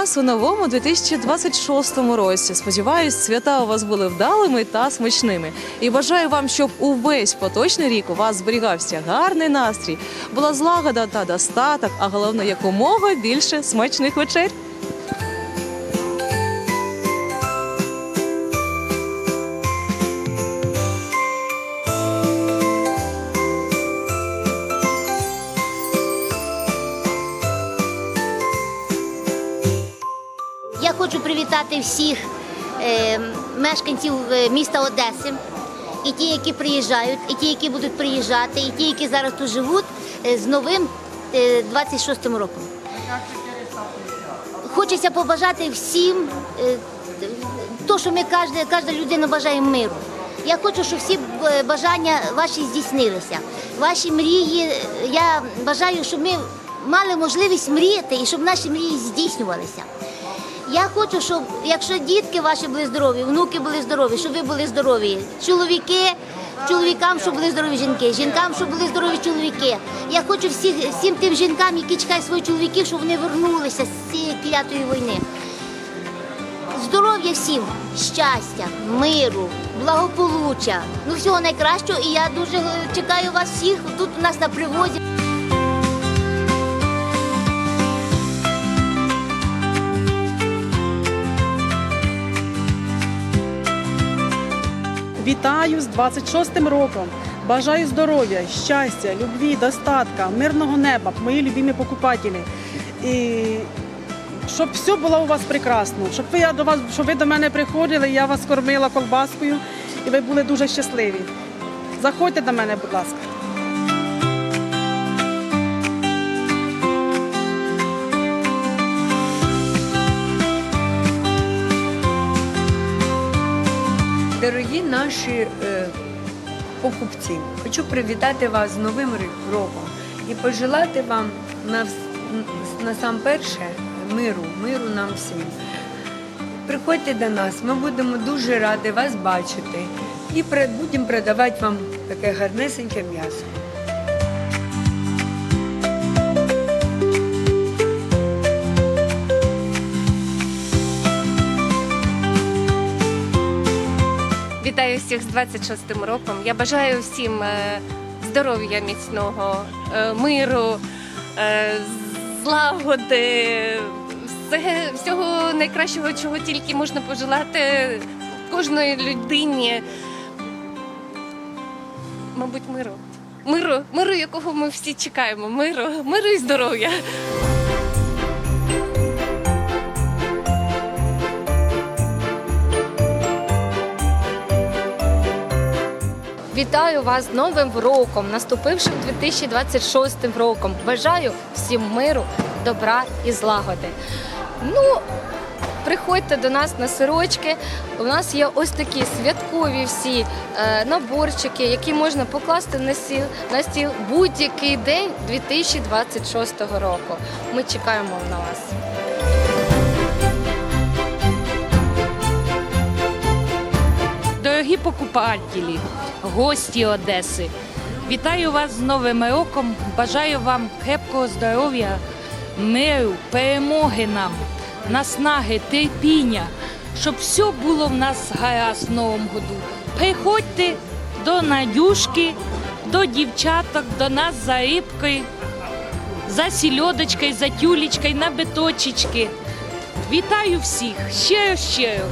вас у новому 2026 році. Сподіваюсь, свята у вас були вдалими та смачними. І бажаю вам, щоб увесь поточний рік у вас зберігався гарний настрій, була злагода та достаток, а головне якомога більше смачних вечер. Я хочу привітати всіх е, мешканців е, міста Одеси, і ті, які приїжджають, і ті, які будуть приїжджати, і ті, які зараз тут живуть, е, з новим е, 26-м роком. Хочеться побажати всім, то, що ми кожна, кожна людина бажає миру. Я хочу, щоб всі бажання ваші здійснилися. Ваші мрії, я бажаю, щоб ми мали можливість мріяти і щоб наші мрії здійснювалися. Я хочу, щоб якщо дітки ваші були здорові, внуки були здорові, щоб ви були здорові. Чоловіки, чоловікам, щоб були здорові жінки, жінкам, щоб були здорові чоловіки. Я хочу всіх, всім тим жінкам, які чекають своїх чоловіків, щоб вони вернулися з цієї клятої війни. Здоров'я всім, щастя, миру, благополуччя. Ну всього найкращого. І я дуже е, чекаю вас всіх тут у нас на привозі. Вітаю з 26-м роком. Бажаю здоров'я, щастя, любві, достатка, мирного неба, мої любимі покупателі. І щоб все було у вас прекрасно, щоб ви, я до вас, щоб ви до мене приходили, я вас кормила колбаскою і ви були дуже щасливі. Заходьте до мене, будь ласка. Дорогі наші е, покупці, хочу привітати вас з Новим роком і пожелати вам на, насамперше миру, миру нам всім. Приходьте до нас, ми будемо дуже раді вас бачити і будемо продавати вам таке гарнесеньке м'ясо. Вітаю всіх з 26-м роком. Я бажаю всім е, здоров'я міцного, е, миру, е, злагоди, всього найкращого, чого тільки можна пожелати кожної людині. Мабуть, миру. Миру, миру, якого ми всі чекаємо. Миру, миру і здоров'я. Вітаю вас Новим роком, наступившим 2026 роком. Бажаю всім миру, добра і злагоди. Ну, приходьте до нас на сирочки. У нас є ось такі святкові всі е, наборчики, які можна покласти на стіл, на стіл будь-який день 2026 року. Ми чекаємо на вас. Дорогі гості Одеси, вітаю вас з Новим роком. Бажаю вам крепкого здоров'я, миру, перемоги нам, наснаги, терпіння, щоб все було в нас гаразд в новому году. Приходьте до Надюшки, до дівчаток, до нас за рибкою, за сільодочкою, за тюлечкою, на биточечки. Вітаю всіх щиро-щиро.